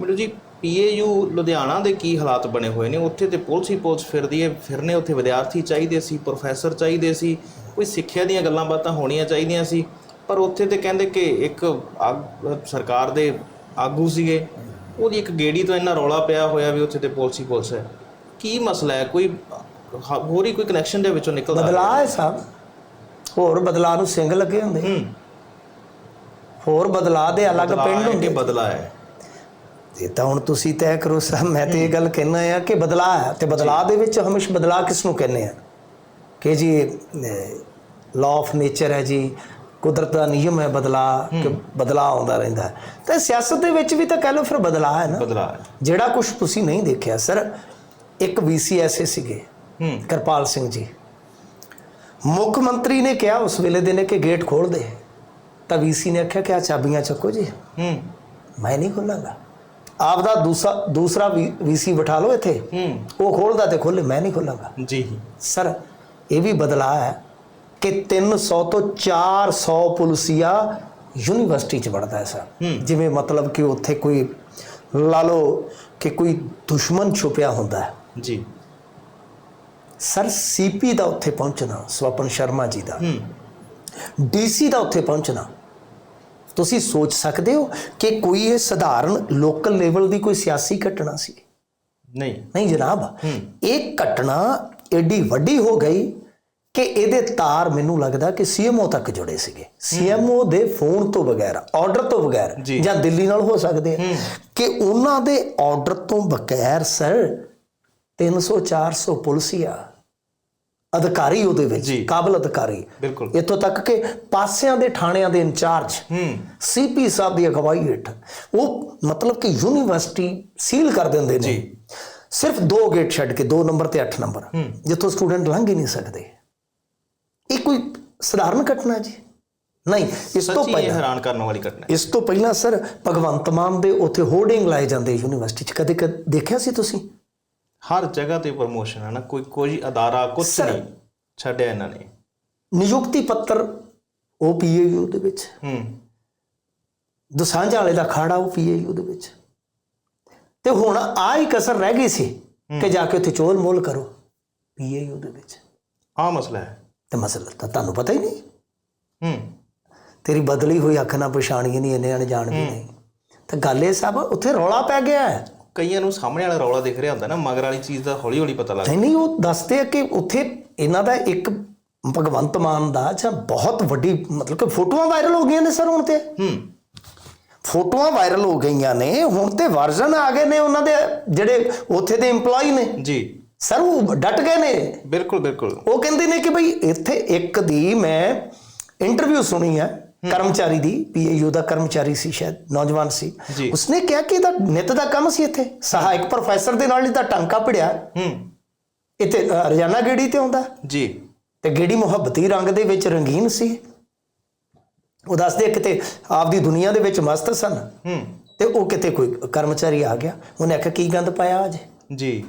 ਮੈਨੂੰ ਜੀ ਪੀਏਯੂ ਲੁਧਿਆਣਾ ਦੇ ਕੀ ਹਾਲਾਤ ਬਣੇ ਹੋਏ ਨੇ? ਉੱਥੇ ਤੇ ਪੁਲਿਸ ਹੀ ਪੁਲਿਸ ਫਿਰਦੀ ਹੈ ਫਿਰਨੇ ਉੱਥੇ ਵਿਦਿਆਰਥੀ ਚਾਹੀਦੇ ਸੀ ਪ੍ਰੋਫੈਸਰ ਚਾਹੀਦੇ ਸੀ ਕੋਈ ਸਿੱਖਿਆ ਦੀਆਂ ਗੱਲਾਂ ਬਾਤਾਂ ਹੋਣੀਆਂ ਚਾਹੀਦੀਆਂ ਸੀ। ਪਰ ਉੱਥੇ ਤੇ ਕਹਿੰਦੇ ਕਿ ਇੱਕ ਸਰਕਾਰ ਦੇ ਆਗੂ ਸੀਗੇ। ਉਹਦੀ ਇੱਕ ਗੇੜੀ ਤੋਂ ਇੰਨਾ ਰੌਲਾ ਪਿਆ ਹੋਇਆ ਵੀ ਉੱਥੇ ਤੇ ਪੁਲਿਸ ਹੀ ਪੁਲਿਸ ਹੈ। ਕੀ ਮਸਲਾ ਹੈ? ਕੋਈ ਹੋਰ ਹੀ ਕੋਈ ਕਨੈਕਸ਼ਨ ਦੇ ਵਿੱਚੋਂ ਨਿਕਲਦਾ ਬਦਲਾਅ ਹੈ ਸਾਹਿਬ ਹੋਰ ਬਦਲਾਅ ਨੂੰ ਸਿੰਘ ਲੱਗੇ ਹੁੰਦੇ। ਹੋਰ ਬਦਲਾਅ ਦੇ ਅਲੱਗ ਬਦਲਾਅ ਪਿੰਡ ਹੁੰਦੇ। ਬਦਲਾ ਹੈ? ਇਹ ਤਾਂ ਹੁਣ ਤੁਸੀਂ ਤੈਅ ਕਰੋ ਸਾਹਿਬ ਮੈਂ ਤੇ ਇਹ ਗੱਲ ਕਹਿਣਾ ਆ ਕਿ ਬਦਲਾਅ ਹੈ ਤੇ ਬਦਲਾਅ ਦੇ ਵਿੱਚ ਹਮੇਸ਼ਾ ਬਦਲਾਅ ਕਿਸ ਨੂੰ ਕਹਿੰਦੇ ਆ? ਕਿ ਜੀ ਲਾਅ ਆਫ ਨੇਚਰ ਹੈ ਜੀ ਕੁਦਰਤ ਦਾ ਨਿਯਮ ਹੈ ਬਦਲਾਅ ਕਿ ਬਦਲਾਅ ਆਉਂਦਾ ਰਹਿੰਦਾ। ਤੇ ਸਿਆਸਤ ਦੇ ਵਿੱਚ ਵੀ ਤਾਂ ਕਹਿ ਲਓ ਫਿਰ ਬਦਲਾਅ ਹੈ ਨਾ। ਬਦਲਾ ਹੈ। ਜਿਹੜਾ ਕੁਝ ਤੁਸੀਂ ਨਹੀਂ ਦੇਖਿਆ ਸਰ ਇੱਕ ਵੀਸੀ ਐਸੇ ਸੀਗੇ ਕਿਰਪਾਲ ਸਿੰਘ ਜੀ। ਮੁੱਖ ਮੰਤਰੀ ਨੇ ਕਿਹਾ ਉਸ ਵੇਲੇ ਦੇ ਨੇ ਕਿ ਗੇਟ ਖੋਲ ਦੇ। ਤਾਂ ਵੀਸੀ ਨੇ ਆਖਿਆ ਕਿ ਆ ਚਾਬੀਆਂ ਚੱਕੋ ਜੀ। ਹੂੰ। ਮੈਂ ਨਹੀਂ ਖੋਲਾਂਗਾ। ਆਪ ਦਾ ਦੂਸਰਾ ਦੂਸਰਾ ਵੀਸੀ ਬਿਠਾ ਲਓ ਇੱਥੇ। ਹੂੰ। ਉਹ ਖੋਲਦਾ ਤੇ ਖੋਲੇ ਮੈਂ ਨਹੀਂ ਖੋਲਾਂਗਾ। ਜੀ। ਸਰ ਇਹ ਵੀ ਬਦਲਾਅ ਹੈ ਕਿ 300 ਤੋਂ 400 ਪੁਲਸੀਆ ਯੂਨੀਵਰਸਿਟੀ ਚ ਵੜਦਾ ਹੈ ਸਰ ਜਿਵੇਂ ਮਤਲਬ ਕਿ ਉੱਥੇ ਕੋਈ ਲਾ ਲਓ ਕਿ ਕੋਈ ਦੁਸ਼ਮਣ ਛੁਪਿਆ ਹੁੰਦਾ ਹੈ। ਜੀ। ਸਰ ਸੀਪੀ ਦਾ ਉੱਥੇ ਪਹੁੰਚਣਾ ਸਵਪਨ ਸ਼ਰਮਾ ਜੀ ਦਾ। ਹੂੰ। ਡੀਸੀ ਦਾ ਉੱਥੇ ਪਹੁੰਚਣਾ। ਤੁਸੀਂ ਸੋਚ ਸਕਦੇ ਹੋ ਕਿ ਕੋਈ ਇਹ ਸਧਾਰਨ ਲੋਕਲ ਲੈਵਲ ਦੀ ਕੋਈ ਸਿਆਸੀ ਘਟਨਾ ਸੀ? ਨਹੀਂ। ਨਹੀਂ ਜਨਾਬ। ਇਹ ਘਟਨਾ ਏਡੀ ਵੱਡੀ ਹੋ ਗਈ ਕਿ ਇਹਦੇ ਤਾਰ ਮੈਨੂੰ ਲੱਗਦਾ ਕਿ ਸੀਐਮਓ ਤੱਕ ਜੁੜੇ ਸੀਗੇ। ਸੀਐਮਓ ਦੇ ਫੋਨ ਤੋਂ ਬਗੈਰ ਆਰਡਰ ਤੋਂ ਬਗੈਰ ਜੀ। ਜਾਂ ਦਿੱਲੀ ਨਾਲ ਹੋ ਸਕਦੇ ਆ। ਕਿ ਉਹਨਾਂ ਦੇ ਆਰਡਰ ਤੋਂ ਬਗੈਰ ਸਰ 300 400 ਪੁਲਸੀਆ ਅਧਿਕਾਰੀ ਉਹਦੇ ਵਿੱਚ ਜੀ। ਕਾਬਲ ਅਧਿਕਾਰੀ। ਬਿਲਕੁਲ। ਇੱਥੋਂ ਤੱਕ ਕਿ ਪਾਸਿਆਂ ਦੇ ਥਾਣਿਆਂ ਦੇ ਇੰਚਾਰਜ ਹੂੰ। ਸੀਪੀ ਸਾਹਿਬ ਦੀ ਅਗਵਾਈ ਹੇਠ ਉਹ ਮਤਲਬ ਕਿ ਯੂਨੀਵਰਸਿਟੀ ਸੀਲ ਕਰ ਦਿੰਦੇ ਨੇ। ਸਿਰਫ ਦੋ ਗੇਟ ਛੱਡ ਕੇ 2 ਨੰਬਰ ਤੇ 8 ਨੰਬਰ ਜਿੱਥੋਂ ਸਟੂਡੈਂਟ ਲੰਘ ਹੀ ਨਹੀਂ ਸਕਦੇ। ਇਹ ਕੋਈ ਸਧਾਰਨ ਘਟਨਾ ਜੀ? ਨਹੀਂ ਇਸ ਤੋਂ ਪਹਿਲਾਂ ਹੈਰਾਨ ਕਰਨ ਵਾਲੀ ਘਟਨਾ ਇਸ ਤੋਂ ਪਹਿਲਾਂ ਸਰ ਭਗਵੰਤ ਮਾਨ ਦੇ ਉੱਥੇ ਹੋਰਡਿੰਗ ਲਾਏ ਜਾਂਦੇ ਯੂਨੀਵਰਸਿਟੀ 'ਚ। ਕਦੇ ਕਦੇ ਦੇਖਿਆ ਸੀ ਤੁਸੀਂ? ਹਰ ਜਗ੍ਹਾ ਤੇ ਪ੍ਰਮੋਸ਼ਨ ਹੈ ਨਾ ਕੋਈ ਕੋਈ ਅਦਾਰਾ ਕੁਝ Sir, ਨਹੀਂ ਛੱਡਿਆ ਇਹਨਾਂ ਨੇ। ਨਿਯੁਕਤੀ ਪੱਤਰ ਉਹ ਪੀਏਯੂ ਦੇ ਵਿੱਚ। ਹੂੰ। ਦਸਾਂਝਾ ਵਾਲੇ ਦਾ ਖਾੜਾ ਉਹ ਪੀਏਯੂ ਦੇ ਵਿੱਚ। ਤੇ ਹੁਣ ਆ ਹੀ ਕਸਰ ਰਹਿ ਗਈ ਸੀ ਕਿ ਜਾ ਕੇ ਉੱਥੇ ਚੋਲ ਮੋਲ ਕਰੋ ਪੀਏਯੂ ਦੇ ਵਿੱਚ। ਆ ਮਸਲਾ ਹੈ। ਤੇ ਮਸਲਾ ਤਾਂ ਤੁਹਾਨੂੰ ਪਤਾ ਹੀ ਨਹੀਂ। ਹੂੰ। ਤੇਰੀ ਬਦਲੀ ਹੋਈ ਅੱਖ ਨਾ ਪਛਾਣੀ ਨਹੀਂ ਇੰਨੇ ਨੇ ਜਾਣ ਵੀ ਨਹੀਂ। ਤਾਂ ਗੱਲ ਇਹ ਸਭ ਉੱਥੇ ਰੌਲਾ ਪੈ ਗਿਆ ਹੈ। ਕਈਆਂ ਨੂੰ ਸਾਹਮਣੇ ਵਾਲਾ ਰੌਲਾ ਦਿਖ ਰਿਹਾ ਹੁੰਦਾ ਨਾ ਮਗਰ ਵਾਲੀ ਚੀਜ਼ ਦਾ ਹੌਲੀ ਹੌਲੀ ਪਤਾ ਲੱਗਦਾ। ਨਹੀਂ ਨਹੀਂ ਉਹ ਦੱਸਦੇ ਆ ਕਿ ਉੱਥੇ ਇਹਨਾਂ ਦਾ ਇੱਕ ਭਗਵੰਤ ਮਾਨ ਦਾ ਜਾਂ ਬਹੁਤ ਵੱਡੀ ਮਤਲਬ ਕਿ ਫੋਟੋਆਂ ਵਾਇਰਲ ਹੋ ਗਈਆਂ ਨੇ ਸਰ ਹੁਣ ਤੇ। ਹੂੰ। ਫੋਟੋਆਂ ਵਾਇਰਲ ਹੋ ਗਈਆਂ ਨੇ ਹੁਣ ਤੇ ਵਰਜ਼ਨ ਆ ਗਏ ਨੇ ਉਹਨਾਂ ਦੇ ਜਿਹੜੇ ਉੱਥੇ ਦੇ EMPLOYE ਨੇ। ਜੀ। ਸਰ ਉਹ ਡਟ ਗਏ ਨੇ। ਬਿਲਕੁਲ ਬਿਲਕੁਲ। ਉਹ ਕਹਿੰਦੇ ਨੇ ਕਿ ਭਈ ਇੱਥੇ ਇੱਕ ਦੀ ਮੈਂ ਇੰਟਰਵਿਊ ਸੁਣੀ ਹੈ ਕਰਮਚਾਰੀ ਦੀ ਪੀਏਯੂ ਦਾ ਕਰਮਚਾਰੀ ਸੀ ਸ਼ਾਇਦ ਨੌਜਵਾਨ ਸੀ। ਉਸਨੇ ਕਿਹਾ ਕਿ ਇਹਦਾ ਨਿਤ ਦਾ ਕੰਮ ਸੀ ਇੱਥੇ। ਸਹਾਇਕ ਪ੍ਰੋਫੈਸਰ ਦੇ ਨਾਲ ਇਹਦਾ ਟਾਂਕਾ ਭਿੜਿਆ। ਹੂੰ। ਇੱਥੇ ਰੋਜ਼ਾਨਾ ਗੇੜੀ ਤੇ ਆਉਂਦਾ। ਜੀ। ਤੇ ਗੇੜੀ ਮੁਹੱਬਤੀ ਰੰਗ ਦੇ ਵਿੱਚ ਰੰਗੀਨ ਸੀ। ਉਹ ਦੱਸਦੇ ਕਿਤੇ ਆਪਦੀ ਦੁਨੀਆ ਦੇ ਵਿੱਚ ਮਸਤ ਸਨ। ਹੂੰ। ਤੇ ਉਹ ਕਿਤੇ ਕੋਈ ਕਰਮਚਾਰੀ ਆ ਗਿਆ। ਉਹਨੇ ਆਖਿਆ ਕੀ ਗੰਦ ਪਾਇਆ ਅੱਜ? ਜੀ।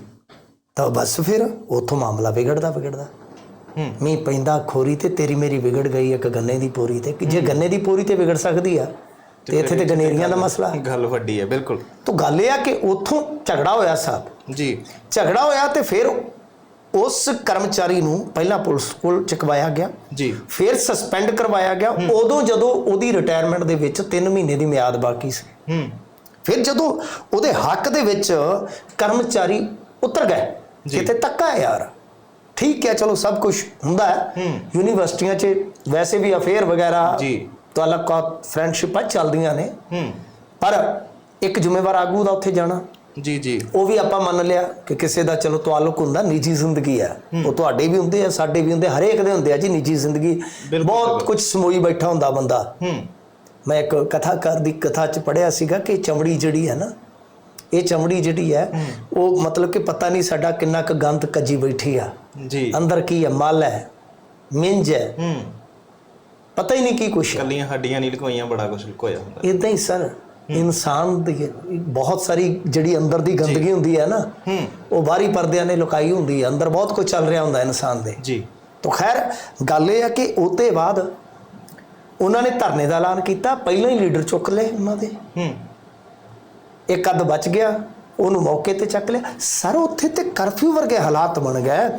ਤਾਂ ਬਸ ਫਿਰ ਉੱਥੋਂ ਮਾਮਲਾ ਵਿਗੜਦਾ ਵਿਗੜਦਾ ਮੀਂਹ ਪੈਂਦਾ ਖੋਰੀ ਤੇ ਤੇਰੀ ਮੇਰੀ ਵਿਗੜ ਗਈ ਇੱਕ ਗੰਨੇ ਦੀ ਪੋਰੀ ਤੇ। ਕਿ ਜੇ ਗੰਨੇ ਦੀ ਪੋਰੀ ਤੇ ਵਿਗੜ ਸਕਦੀ ਆ ਤੇ ਇੱਥੇ ਤੇ ਗਨੇਰੀਆਂ ਦਾ ਮਸਲਾ ਗੱਲ ਵੱਡੀ ਹੈ ਬਿਲਕੁਲ। ਤਾਂ ਗੱਲ ਇਹ ਆ ਕਿ ਉੱਥੋਂ ਝਗੜਾ ਹੋਇਆ ਸਾਹਿਬ ਜੀ। ਝਗੜਾ ਹੋਇਆ ਤੇ ਫਿਰ ਉਸ ਕਰਮਚਾਰੀ ਨੂੰ ਪਹਿਲਾਂ ਪੁਲਿਸ ਕੋਲ ਚੁਕਵਾਇਆ ਗਿਆ। ਜੀ। ਫਿਰ ਸਸਪੈਂਡ ਕਰਵਾਇਆ ਗਿਆ। ਉਦੋਂ ਜਦੋਂ ਉਹਦੀ ਰਿਟਾਇਰਮੈਂਟ ਦੇ ਵਿੱਚ 3 ਮਹੀਨੇ ਦੀ ਮਿਆਦ ਬਾਕੀ ਸੀ। ਹੂੰ। ਫਿਰ ਜਦੋਂ ਉਹਦੇ ਹੱਕ ਦੇ ਵਿੱਚ ਕਰਮਚਾਰੀ ਉਤਰ ਗਏ। ਕਿਤੇ ਤੱਕਾ ਹੈ ਯਾਰ। ਠੀਕ ਹੈ ਚਲੋ ਸਭ ਕੁਝ ਹੁੰਦਾ ਹੈ। ਯੂਨੀਵਰਸਿਟੀਆਂ 'ਚ ਵੈਸੇ ਵੀ ਅਫੇਅਰ ਵਗੈਰਾ ਜੀ। ਤਾਲੁਕਾ ਫਰੈਂਡਸ਼ਿਪਾਂ ਚੱਲਦੀਆਂ ਨੇ। ਪਰ ਇੱਕ ਜ਼ਿੰਮੇਵਾਰ ਆਗੂ ਦਾ ਉੱਥੇ ਜਾਣਾ। ਜੀ ਜੀ। ਉਹ ਵੀ ਆਪਾਂ ਮੰਨ ਲਿਆ ਕਿ ਕਿਸੇ ਦਾ ਚਲੋ ਤਾਲੁਕ ਹੁੰਦਾ ਨਿੱਜੀ ਜ਼ਿੰਦਗੀ ਹੈ। ਉਹ ਤੁਹਾਡੇ ਵੀ ਹੁੰਦੇ ਆ ਸਾਡੇ ਵੀ ਹੁੰਦੇ ਹਰੇਕ ਦੇ ਹੁੰਦੇ ਆ ਜੀ ਨਿੱਜੀ ਜ਼ਿੰਦਗੀ। ਬਹੁਤ ਕੁਝ ਸਮੋਈ ਬੈਠਾ ਹੁੰਦਾ ਬੰਦਾ। ਹੂੰ। ਮੈਂ ਇੱਕ ਕਥਾਕਾਰ ਦੀ ਕਥਾ ਚ ਪੜਿਆ ਸੀਗਾ ਕਿ ਚਮੜੀ ਜਿਹੜੀ ਹੈ ਨਾ ਇਹ ਚਮੜੀ ਜਿਹੜੀ ਹੈ ਉਹ ਮਤਲਬ ਕਿ ਪਤਾ ਨਹੀਂ ਸਾਡਾ ਕਿੰਨਾ ਕੁ ਗੰਦ ਕੱਜੀ ਬੈਠੀ ਆ। ਜੀ। ਅੰਦਰ ਕੀ ਹੈ ਮਲ ਹੈ ਮਿੰਜ ਹੈ। ਹੂੰ। ਪਤਾ ਹੀ ਨਹੀਂ ਕੀ ਕੁਛ ਹੈ ਕੱਲੀਆਂ ਹੱਡੀਆਂ ਨਹੀਂ ਲੁਕੋਈਆਂ ਬੜਾ ਕੁਝ ਲੁਕੋਇਆ ਹੁੰਦਾ। ਇਦਾਂ ਹੀ ਸਰ ਇਨਸਾਨ ਦੀ ਬਹੁਤ ਸਾਰੀ ਜਿਹੜੀ ਅੰਦਰ ਦੀ ਗੰਦਗੀ ਹੁੰਦੀ ਹੈ ਨਾ ਹੂੰ। ਉਹ ਬਾਹਰੀ ਪਰਦਿਆਂ ਨੇ ਲੁਕਾਈ ਹੁੰਦੀ ਹੈ। ਅੰਦਰ ਬਹੁਤ ਕੁਝ ਚੱਲ ਰਿਹਾ ਹੁੰਦਾ ਇਨਸਾਨ ਦੇ। ਜੀ। ਤਾਂ ਖੈਰ ਗੱਲ ਇਹ ਹੈ ਕਿ ਉਹਤੇ ਬਾਅਦ ਉਹਨਾਂ ਨੇ ਧਰਨੇ ਦਾ ਐਲਾਨ ਕੀਤਾ ਪਹਿਲਾਂ ਹੀ ਲੀਡਰ ਚੁੱਕ ਲਏ ਉਹਨਾਂ ਦੇ। ਹੂੰ। ਇੱਕ ਅੱਧ ਬਚ ਗਿਆ ਉਹਨੂੰ ਮੌਕੇ ਤੇ ਚੱਕ ਲਿਆ। ਸਰ ਉੱਥੇ ਤੇ ਕਰਫਿਊ ਵਰਗੇ ਹਾਲਾਤ ਬਣ ਗਏ।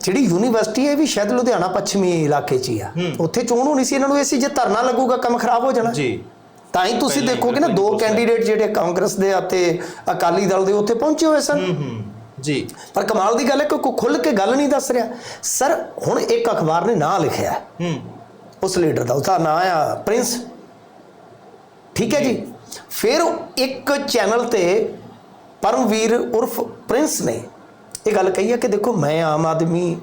ਜਿਹੜੀ ਯੂਨੀਵਰਸਿਟੀ ਹੈ ਵੀ ਸ਼ਾਇਦ ਲੁਧਿਆਣਾ ਪੱਛਮੀ ਇਲਾਕੇ 'ਚ ਹੀ ਆ। ਉੱਥੇ ਚੋਣ ਹੋਣੀ ਸੀ ਇਹਨਾਂ ਨੂੰ ਇਹ ਸੀ ਜੇ ਧਰਨਾ ਲੱਗੂਗਾ ਕੰਮ ਖਰਾਬ ਹੋ ਜਾਣਾ। ਜੀ। ਤਾਂ ਹੀ ਤੁਸੀਂ ਦੇਖੋਗੇ ਨਾ ਦੋ। ਕੈਂਡੀਡੇਟ ਜਿਹੜੇ ਕਾਂਗਰਸ ਦੇ ਅਤੇ ਅਕਾਲੀ ਦਲ ਦੇ ਉੱਥੇ ਪਹੁੰਚੇ ਹੋਏ ਸਨ। ਹੂੰ ਹੂੰ। ਜੀ। ਪਰ ਕਮਾਲ ਦੀ ਗੱਲ ਹੈ ਕਿ ਕੋਈ ਖੁੱਲ ਕੇ ਗੱਲ ਨਹੀਂ ਦੱਸ ਰਿਹਾ। ਸਰ ਹੁਣ ਇੱਕ ਅਖਬਾਰ ਨੇ ਨਾਂ ਲਿਖਿਆ। ਹੈ ਹੂੰ। ਉਸ ਲੀਡਰ ਦਾ ਉਹਦਾ ਨਾਂ ਆ ਪ੍ਰਿੰਸ। ਠੀਕ ਹੈ ਜੀ? ਫਿਰ ਇੱਕ ਚੈਨਲ ਤੇ ਪਰਮਵੀਰ ਉਰਫ ਪ੍ਰਿੰਸ ਨੇ ਇਹ ਗੱਲ ਕਹੀ ਹੈ ਕਿ ਦੇਖੋ ਮੈਂ ਆਮ ਆਦਮੀ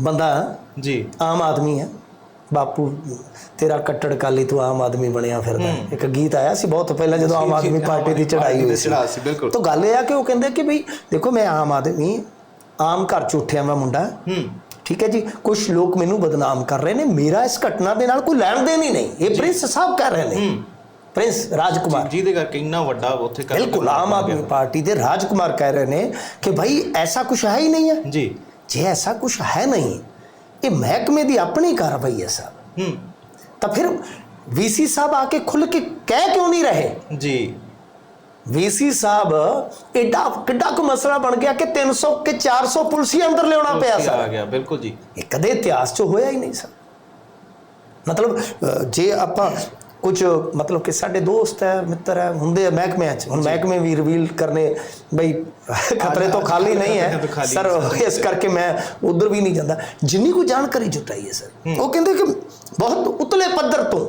ਬੰਦਾ ਜੀ। ਆਮ ਆਦਮੀ ਹੈ। ਬਾਪੂ ਤੇਰਾ ਕੱਟੜ ਕਾਲੀ ਤੂੰ ਆਮ ਆਦਮੀ ਬਣਿਆ ਫਿਰਦਾ। ਇੱਕ ਗੀਤ ਆਇਆ ਸੀ ਬਹੁਤ ਪਹਿਲਾਂ ਜਦੋਂ ਆਮ ਆਦਮੀ ਪਾਰਟੀ ਦੀ ਚੜਾਈ ਹੋਈ ਸੀ। ਚੜ੍ਹਾਈ। ਤਾਂ ਗੱਲ ਇਹ ਆ ਕਿ ਉਹ ਕਹਿੰਦੇ ਕਿ ਭਈ ਦੇਖੋ ਮੈਂ ਆਮ ਆਦਮੀ ਆਮ ਘਰ ਚ ਉੱਠਿਆ ਮੈਂ ਮੁੰਡਾ। ਹੂੰ। ਠੀਕ ਹੈ ਜੀ ਕੁਝ ਲੋਕ ਮੈਨੂੰ ਬਦਨਾਮ ਕਰ ਰਹੇ ਨੇ। ਮੇਰਾ ਇਸ ਘਟਨਾ ਦੇ ਨਾਲ ਕੋਈ ਲੈਣ ਦੇਣ ਹੀ ਨਹੀਂ। ਇਹ ਪ੍ਰਿੰਸ ਸਾਹਿਬ ਕਹਿ ਰਹੇ ਨੇ। ਪ੍ਰਿੰਸ ਰਾਜਕੁਮਾਰ। ਜਿਹਦੇ ਕਰਕੇ ਇੰਨਾ ਵੱਡਾ ਉੱਥੇ ਕਰ ਬਿਲਕੁਲ ਆਮ ਆਦਮੀ ਪਾਰਟੀ ਦੇ ਰਾਜਕੁਮਾਰ ਕਹਿ ਰਹੇ ਨੇ ਕਿ ਭਾਈ ਐਸਾ ਕੁਝ ਹੈ ਹੀ ਨਹੀਂ ਹੈ। ਜੀ। ਜੇ ਐਸਾ ਕੁਝ ਹੈ ਨਹੀਂ ਇਹ ਮਹਿਕਮੇ ਦੀ ਆਪਣੀ ਕਾਰਵਾਈ ਹੈ ਸਾਹਿਬ ਹੂੰ। ਤਾਂ ਫਿਰ ਵੀਸੀ ਸਾਹਿਬ ਆ ਕੇ ਖੁੱਲ ਕੇ ਕਹਿ ਕਿਉਂ ਨਹੀਂ ਰਹੇ? ਜੀ। ਵੀਸੀ ਸਾਹਿਬ ਐਡਾ ਕਿੱਡਾ ਕੁ ਮਸਲਾ ਬਣ ਗਿਆ ਕਿ 300 ਕਿ 400 ਪੁਲਸੀ ਅੰਦਰ ਲਿਆਉਣਾ ਪਿਆ ਆ ਸਰ। ਗਿਆ ਬਿਲਕੁਲ ਜੀ। ਇਹ ਕਦੇ ਇਤਿਹਾਸ 'ਚ ਹੋਇਆ ਹੀ ਨਹੀਂ ਸਰ। ਮਤਲਬ ਜੇ ਆਪਾਂ ਕੁਝ ਮਤਲਬ ਕਿ ਸਾਡੇ ਦੋਸਤ ਹੈ ਮਿੱਤਰ ਹੈ ਹੁੰਦੇ ਆ ਮਹਿਕਮਿਆਂ 'ਚ। ਹੁਣ ਮਹਿਕਮੇ ਵੀ ਰਿਵੀਲ ਕਰਨੇ ਬਈ ਖਤਰੇ ਤੋਂ ਖਾਲੀ ਨਹੀਂ ਹੈ। ਸਰ ਇਸ ਕਰਕੇ ਮੈਂ ਉਧਰ ਵੀ ਨਹੀਂ ਜਾਂਦਾ। ਜਿੰਨੀ ਕੋ ਜਾਣਕਾਰੀ ਜੁਟਾਈ ਹੈ ਸਰ ਉਹ ਕਹਿੰਦੇ ਕਿ ਬਹੁਤ ਉਤਲੇ ਪੱਧਰ ਤੋਂ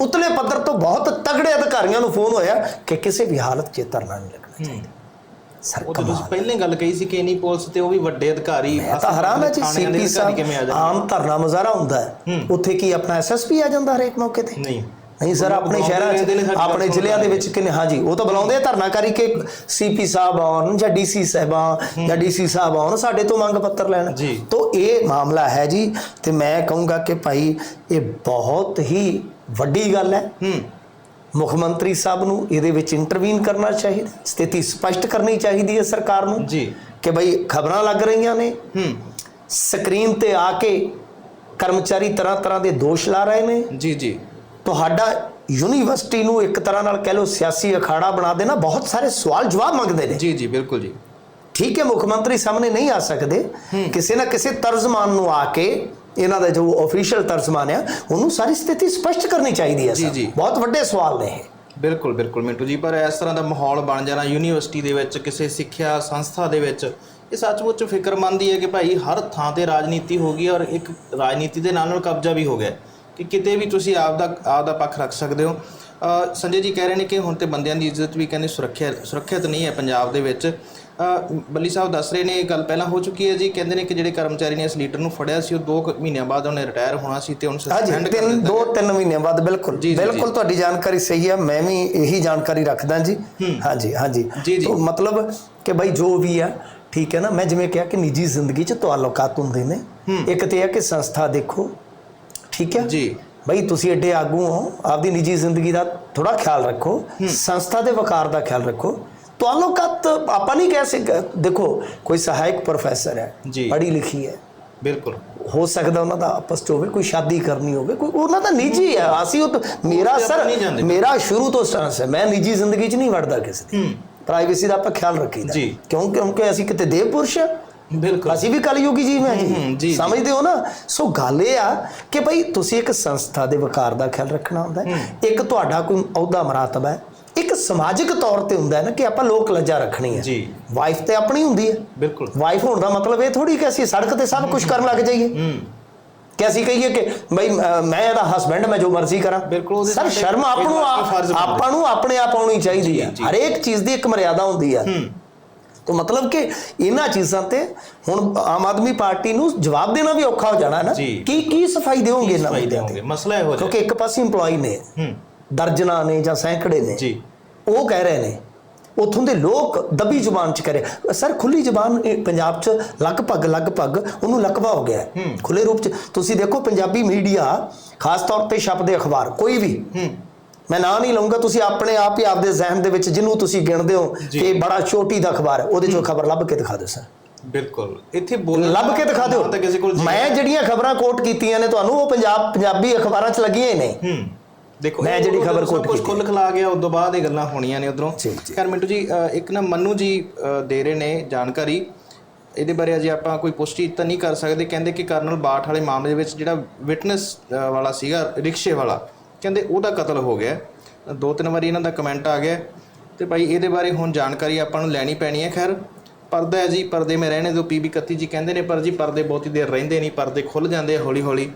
ਉਤਲੇ ਪੱਧਰ ਤੋਂ ਬਹੁਤ ਤਗੜੇ ਅਧਿਕਾਰੀਆਂ ਨੂੰ ਫੋਨ ਹੋਇਆ ਕਿ ਕਿਸੇ ਵੀ ਹਾਲਤ 'ਚ ਧਰਨਾ ਨਹੀਂ ਲੱਗਣਾ ਚਾਹੀਦਾ। ਸਰ ਉਹ ਤੁਸੀਂ ਪਹਿਲਾਂ ਗੱਲ ਕਹੀ ਸੀ ਕਿ ਇਨੀ ਪੁਲਿਸ ਤੇ ਉਹ ਵੀ ਵੱਡੇ ਅਧਿਕਾਰੀ ਤਾਂ ਹੈਰਾਨ ਹੈ ਜੀ ਸੀਪੀ ਸਾਹਿਬ ਆਮ ਧਰਨਾ ਮੁਜ਼ਾਹਰਾ ਹੁੰਦਾ ਹੈ। ਉੱਥੇ ਕੀ ਆਪਣਾ ਐਸਐਸਪੀ ਆ ਜਾਂਦਾ ਹਰੇਕ ਮੌਕੇ ਤੇ? ਨਹੀਂ। ਨਹੀਂ ਸਰ ਆਪਣੇ ਸ਼ਹਿਰਾਂ 'ਚ ਆਪਣੇ ਜ਼ਿਲ੍ਹਿਆਂ ਦੇ ਵਿੱਚ ਕਿੰਨੇ ਹਾਂਜੀ ਉਹ ਤਾਂ ਬੁਲਾਉਂਦੇ ਆ ਧਰਨਾਕਾਰੀ ਕਿ ਸੀਪੀ ਸਾਹਿਬ ਆਉਣ ਜਾਂ ਡੀਸੀ ਸਾਹਿਬਾਂ ਜਾਂ ਡੀਸੀ ਸਾਹਿਬ ਆਉਣ ਸਾਡੇ ਤੋਂ ਮੰਗ ਪੱਤਰ ਲੈਣ। ਤੋਂ ਇਹ ਮਾਮਲਾ ਹੈ ਜੀ ਤੇ ਮੈਂ ਕਹੂੰਗਾ ਕਿ ਭਾਈ ਇਹ ਬਹੁਤ ਹੀ ਵੱਡੀ ਗੱਲ ਹੈ। ਹੂੰ। ਮੁੱਖ ਮੰਤਰੀ ਸਾਹਿਬ ਨੂੰ ਇਹਦੇ ਵਿੱਚ ਇੰਟਰਵੀਨ ਕਰਨਾ ਚਾਹੀਦਾ ਸਥਿਤੀ ਸਪਸ਼ਟ ਕਰਨੀ ਚਾਹੀਦੀ ਹੈ ਸਰਕਾਰ ਨੂੰ ਜੀ। ਕਿ ਭਾਈ ਖਬਰਾਂ ਲੱਗ ਰਹੀਆਂ ਨੇ। ਹੂੰ। ਸਕਰੀਨ ਤੇ ਆ ਕੇ ਕਰਮਚਾਰੀ ਤਰ੍ਹਾਂ ਤਰ੍ਹਾਂ ਦੇ ਦੋਸ਼ ਲਾ ਰਹੇ ਨੇ। ਜੀ ਜੀ। ਤੁਹਾਡਾ ਯੂਨੀਵਰਸਿਟੀ ਨੂੰ ਇੱਕ ਤਰ੍ਹਾਂ ਨਾਲ ਕਹਿ ਲਓ ਸਿਆਸੀ ਅਖਾੜਾ ਬਣਾ ਦੇਣਾ ਬਹੁਤ ਸਾਰੇ ਸਵਾਲ ਜਵਾਬ ਮੰਗਦੇ ਨੇ। ਜੀ ਜੀ ਬਿਲਕੁਲ ਜੀ। ਠੀਕ ਹੈ ਮੁੱਖ ਮੰਤਰੀ ਸਾਹਮਣੇ ਨਹੀਂ ਆ ਸਕਦੇ। ਕਿਸੇ ਨਾ ਕਿਸੇ ਤਰਜ਼ਮਾਨ ਨੂੰ ਆ ਕੇ ਇਹਨਾਂ ਦਾ ਜੋ ਅਫੀਸ਼ੀਅਲ ਤਰਜ਼ਮਾਨ ਆ ਉਹਨੂੰ ਸਾਰੀ ਸਥਿਤੀ ਸਪਸ਼ਟ ਕਰਨੀ ਚਾਹੀਦੀ ਹੈ ਜੀ, ਸਰ। ਜੀ। ਬਹੁਤ ਵੱਡੇ ਸਵਾਲ ਨੇ ਇਹ। ਬਿਲਕੁਲ ਬਿਲਕੁਲ ਮਿੰਟੂ ਜੀ ਪਰ ਇਸ ਤਰ੍ਹਾਂ ਦਾ ਮਾਹੌਲ ਬਣ ਜਾਣਾ ਯੂਨੀਵਰਸਿਟੀ ਦੇ ਵਿੱਚ ਕਿਸੇ ਸਿੱਖਿਆ ਸੰਸਥਾ ਦੇ ਵਿੱਚ ਇਹ ਸੱਚਮੁੱਚ ਫਿਕਰਮੰਦੀ ਹੈ ਕਿ ਭਾਈ ਹਰ ਥਾਂ ਤੇ ਰਾਜਨੀਤੀ ਹੋ ਗਈ ਔਰ ਇੱਕ ਰਾਜਨੀਤੀ ਦੇ ਨਾਲ ਨਾਲ ਕਬਜ਼ਾ ਵੀ ਹੋ ਗਿਆ ਕਿ ਕਿਤੇ ਵੀ ਤੁਸੀਂ ਆਪ ਦਾ ਆਪ ਦਾ ਪੱਖ ਰੱਖ ਸਕਦੇ ਹੋ। ਸੰਜੇ ਜੀ ਕਹਿ ਰਹੇ ਨੇ ਕਿ ਹੁਣ ਤੇ ਬੰਦਿਆਂ ਦੀ ਇੱਜ਼ਤ ਵੀ ਕਹਿੰਦੇ ਸੁਰੱਖਿਆ ਸੁਰੱਖਿਅਤ ਨਹੀਂ ਹੈ ਪੰਜਾਬ ਦੇ ਵਿੱਚ। ਬੱਲੀ ਸਾਹਿਬ ਦੱਸ ਰਹੇ ਨੇ ਇਹ ਗੱਲ ਪਹਿਲਾਂ ਹੋ ਚੁੱਕੀ ਹੈ ਜੀ। ਕਹਿੰਦੇ ਨੇ ਕਿ ਜਿਹੜੇ ਕਰਮਚਾਰੀ ਨੇ ਇਸ ਲੀਡਰ ਨੂੰ ਫੜਿਆ ਸੀ ਉਹ 2 ਮਹੀਨਿਆਂ ਬਾਅਦ ਉਹਨੇ ਰਿਟਾਇਰ ਹੋਣਾ ਸੀ ਤੇ ਉਹਨੂੰ ਸਸਪੈਂਡ ਕਰ ਤਿੰਨ ਦਿੱਤਾ। ਦੋ ਤਿੰਨ ਮਹੀਨਿਆਂ ਬਾਅਦ ਬਿਲਕੁਲ। ਬਿਲਕੁਲ ਤੁਹਾਡੀ ਜਾਣਕਾਰੀ ਸਹੀ ਹੈ ਮੈਂ ਵੀ ਇਹੀ ਜਾਣਕਾਰੀ ਰੱਖਦਾ ਜੀ। ਹਾਂਜੀ ਹਾਂਜੀ। ਤੋ ਮਤਲਬ ਕਿ ਭਾਈ ਜੋ ਵੀ ਆ ਠੀਕ ਹੈ ਨਾ? ਮੈਂ ਜਿਵੇਂ ਕਿਹਾ ਕਿ ਨਿੱਜੀ ਜ਼ਿੰਦਗੀ 'ਚ ਤਾਲੁਕਾਤ ਹੁੰਦੇ ਨੇ। ਇੱਕ ਤੇ ਹੈ ਕਿ ਸੰਸਥਾ ਦੇਖੋ ਠੀਕ ਹੈ? ਜੀ। ਭਾਈ ਤੁਸੀਂ ਐਡੇ ਆਗੂ ਹੋ ਆਪਦੀ ਨਿੱਜੀ ਜ਼ਿੰਦਗੀ ਦਾ ਥੋੜਾ ਖਿਆਲ ਰੱਖੋ ਸੰਸਥਾ ਦੇ ਵਕਾਰ ਦਾ ਖਿਆਲ ਰੱਖੋ। ਤਾਲੁਕਾਤ ਆਪਾਂ ਨਹੀਂ ਕਹਿ ਸਕਦੇ ਦੇਖੋ ਕੋਈ ਸਹਾਇਕ ਪ੍ਰੋਫੈਸਰ ਹੈ। ਪੜ੍ਹੀ ਲਿਖੀ ਹੈ। ਬਿਲਕੁਲ। ਹੋ ਸਕਦਾ ਉਹਨਾਂ ਦਾ ਆਪਸ 'ਚ ਹੋਵੇ ਕੋਈ ਸ਼ਾਦੀ ਕਰਨੀ ਹੋਵੇ ਕੋਈ ਉਹਨਾਂ ਦਾ ਨਿੱਜੀ ਹੈ। ਅਸੀਂ ਉਹ ਮੇਰਾ ਸਰ। ਮੇਰਾ ਸ਼ੁਰੂ ਤੋਂ ਸਟਾਂਸ ਹੈ ਮੈਂ ਨਿੱਜੀ ਜ਼ਿੰਦਗੀ 'ਚ ਨਹੀਂ ਵੜਦਾ ਕਿਸੇ ਦੀ। ਪ੍ਰਾਈਵੇਸੀ ਦਾ ਆਪਾਂ ਖਿਆਲ ਰੱਖੀਦਾ। ਜੀ। ਕਿਉਂ ਕਿਉਂਕਿ ਅਸੀਂ ਕਿਤੇ ਦੇਵ ਪੁਰਸ਼ ਹਾਂ। ਬਿਲਕੁਲ। ਅਸੀਂ ਵੀ ਕਲਯੁਗੀ ਜੀਵ ਹਾਂ ਜੀ। ਸਮਝਦੇ ਹੋ ਨਾ? ਸੋ ਗੱਲ ਇਹ ਆ ਕਿ ਭਾਈ ਤੁਸੀਂ ਇੱਕ ਸੰਸਥਾ ਦੇ ਵਕਾਰ ਦਾ ਖਿਆਲ ਰੱਖਣਾ ਹੁੰਦਾ ਹੈ। ਇੱਕ ਤੁਹਾਡਾ ਕੋਈ ਅਹੁਦਾ ਮਰਾਤਬਾ ਹੈ। ਇੱਕ ਸਮਾਜਿਕ ਤੌਰ ਤੇ ਹੁੰਦਾ ਹੈ ਨਾ ਕਿ ਆਪਾਂ ਲੋਕ ਲੱਜਾ ਰੱਖਣੀ ਹੈ। ਜੀ। ਵਾਈਫ ਤੇ ਆਪਣੀ ਹੁੰਦੀ ਹੈ। ਬਿਲਕੁਲ। ਵਾਈਫ ਹੋਣ ਦਾ ਮਤਲਬ ਇਹ ਥੋੜੀ ਕਿ ਅਸੀਂ ਸੜਕ ਤੇ ਸਭ ਕੁਝ ਕਰਨ ਲੱਗ ਜਾਈਏ। ਹੂੰ। ਕਿ ਅਸੀਂ ਕਹੀਏ ਕਿ ਬਈ ਮੈਂ ਇਹਦਾ ਹਸਬੰਡ ਮੈਂ ਜੋ ਮਰਜ਼ੀ ਕਰਾਂ। ਬਿਲਕੁਲ, ਸਰ ਸ਼ਰਮ ਆਪ ਨੂੰ। ਆਪਾਂ ਨੂੰ ਆਪਣੇ ਆਪ ਆਉਣੀ ਚਾਹੀਦੀ ਹੈ। ਹਰੇਕ ਚੀਜ਼ ਦੀ ਇੱਕ ਮਰਿਆਦਾ ਹੁੰਦੀ ਹੈ। ਤਾਂ ਮਤਲਬ ਕਿ ਇਹਨਾਂ ਚੀਜ਼ਾਂ ਤੇ ਹੁਣ ਆਮ ਆਦਮੀ ਪਾਰਟੀ ਨੂੰ ਜਵਾਬ ਦੇਣਾ ਵੀ ਔਖਾ ਹੋ ਜਾਣਾ ਹੈ ਨਾ। ਕੀ ਕੀ ਸਫ਼ਾਈ ਦੇਵੋਗੇ ਇਹਨਾਂ ਮੁੱਦਿਆਂ ਤੇ? ਮਸਲਾ ਇਹੋ ਜਿਹਾ ਕਿਉਂਕਿ ਇੱਕ ਪਾਸੇ EMPLOYE ਨੇ ਹੂੰ। ਦਰਜਨਾਂ ਨੇ ਜਾਂ ਸੈਂਕੜੇ ਨੇ ਜੀ। ਉਹ ਕਹਿ ਰਹੇ ਨੇ ਉਥੋਂ ਦੇ ਲੋਕ ਦਬੀ ਜ਼ੁਬਾਨ ਚ ਕਰੇ ਸਰ ਖੁੱਲੀ ਜ਼ੁਬਾਨ ਪੰਜਾਬ ਚ ਲਗਭਗ ਲਗਭਗ ਉਹਨੂੰ ਲਕਵਾ ਹੋ ਗਿਆ ਹੈ। ਖੁੱਲੇ ਰੂਪ ਚ ਤੁਸੀਂ ਦੇਖੋ ਪੰਜਾਬੀ ਮੀਡੀਆ ਖਾਸ ਤੌਰ ਤੇ ਛਪਦੇ ਅਖਬਾਰ ਕੋਈ ਵੀ ਹੂੰ। ਮੈਂ ਨਾਂ ਨਹੀਂ ਲਵਾਂਗਾ ਤੁਸੀਂ ਆਪਣੇ ਆਪ ਹੀ ਆਪਦੇ ਜ਼ਿਹਨ ਦੇ ਵਿੱਚ ਜਿਹਨੂੰ ਤੁਸੀਂ ਗਿਣਦੇ ਹੋ। ਕਿ ਬੜਾ ਛੋਟੀ ਦਾ ਅਖਬਾਰ ਹੈ ਉਹਦੇ ਚੋਂ ਖਬਰ ਲੱਭ ਕੇ ਦਿਖਾ ਦਿਓ ਸਰ। ਬਿਲਕੁਲ ਇੱਥੇ ਲੱਭ ਕੇ ਦਿਖਾ ਦਿਓ। ਤਾਂ ਕਿਸੇ ਕੋਲ ਮੈਂ ਜਿਹੜੀਆਂ ਖਬਰਾਂ ਕੋਟ ਕੀਤੀਆਂ ਨੇ ਤੁਹਾਨੂੰ ਉਹ ਪੰਜਾਬ ਪੰਜਾਬੀ ਅਖਬਾਰਾਂ 'ਚ ਲੱਗੀਆਂ ਹੀ ਨੇ। ਹੂੰ ਦੇਖੋ ਮੈਂ ਜਿਹੜੀ ਖਬਰ ਕੋਟ ਕੁਝ ਕੀਤੀ ਖੁੱਲ ਖਲਾ ਗਿਆ ਉਦੋਂ ਬਾਅਦ ਇਹ ਗੱਲਾਂ ਹੋਣੀਆਂ ਨੇ ਉਧਰੋਂ। ਖੈਰ ਮਿੰਟੂ ਜੀ ਇੱਕ ਨਾ ਮੰਨੂ ਜੀ ਦੇ ਰਹੇ ਨੇ ਜਾਣਕਾਰੀ। ਇਹਦੇ ਬਾਰੇ ਅਜੇ ਆਪਾਂ ਕੋਈ ਪੁਸ਼ਟੀ ਤਾਂ ਨਹੀਂ ਕਰ ਸਕਦੇ ਕਹਿੰਦੇ ਕਿ ਕਰਨਲ ਬਾਠ ਵਾਲੇ ਮਾਮਲੇ ਵਿੱਚ ਜਿਹੜਾ ਵਿਟਨੈਸ ਵਾਲਾ ਸੀਗਾ ਰਿਕਸ਼ੇ ਵਾਲਾ ਕਹਿੰਦੇ ਉਹਦਾ ਕਤਲ ਹੋ ਗਿਆ। ਦੋ ਤਿੰਨ ਵਾਰੀ ਇਹਨਾਂ ਦਾ ਕਮੈਂਟ ਆ ਗਿਆ। ਹੈ। ਤੇ ਭਾਈ ਇਹਦੇ ਬਾਰੇ ਹੁਣ ਜਾਣਕਾਰੀ ਆਪਾਂ ਨੂੰ ਲੈਣੀ ਪੈਣੀ ਹੈ, ਖੈਰ। ਪਰਦਾ ਹੈ ਜੀ, ਪਰਦੇ ਮੇ ਰਹਿਣੇ ਦੋ ਪੀਬੀ 31 ਜੀ ਕਹਿੰਦੇ ਨੇ, ਪਰ ਜੀ ਪਰਦੇ ਬਹੁਤੀ ਦੇਰ ਰਹਿੰਦੇ ਨਹੀਂ, ਪਰਦੇ ਖੁੱਲ ਜਾਂਦੇ ਆ ਹੌਲੀ ਹੌਲੀ